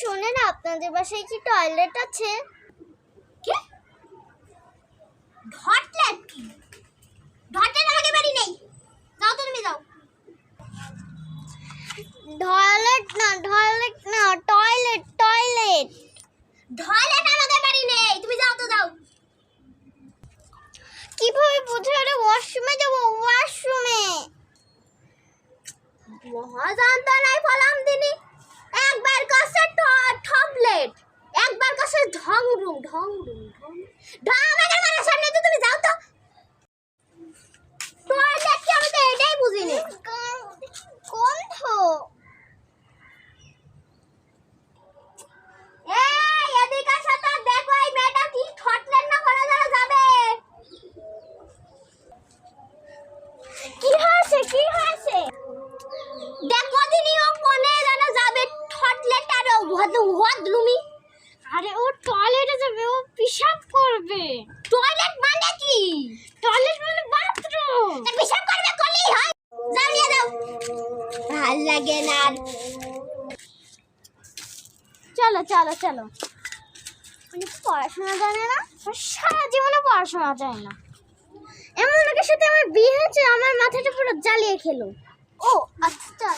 শোনেন, আপনাদের বাসায় কি টয়লেট আছে? কি? কি? বাড়ি নেই। তুমি টয়লেট না টয়লেট না টয়লেট টয়লেট ঢটলেট আমাকে বাড়ি নেই। তুমি যাও তো, যাও। কীভাবে বুঝে ওটা ওয়াশরুমে যাব? ওয়াশরুমে মহাজান্ত নাই ফলাম ঢং ঢং ঢং। ঢং আমাদের মানে সামনে তো তুমি যাও তো। কি আমি তো, এটাই বুঝিনি। দেখো হয়েছে, কি হয়েছে? দেখো দিনি, ও কোনে যেন যাবে ঠটলেট আর ওয়াদ ওয়াদলুমি আরে ও টয়লেটে যাবে ও পেশাব করবে। টয়লেট মানে কি? টয়লেট মানে বাথরুম পিশাব করবে কলি হয়। যাও নিয়ে যাও। ভালো লাগে না চলো চলো চলো। মানে পড়াশোনা জানে না? মানে সারা জীবনে পড়াশোনা জানে না। এমন লোকের সাথে আমার বিয়ে হয়েছে আমার মাথাটা পুরো জ্বালিয়ে খেলো। ও আচ্ছা।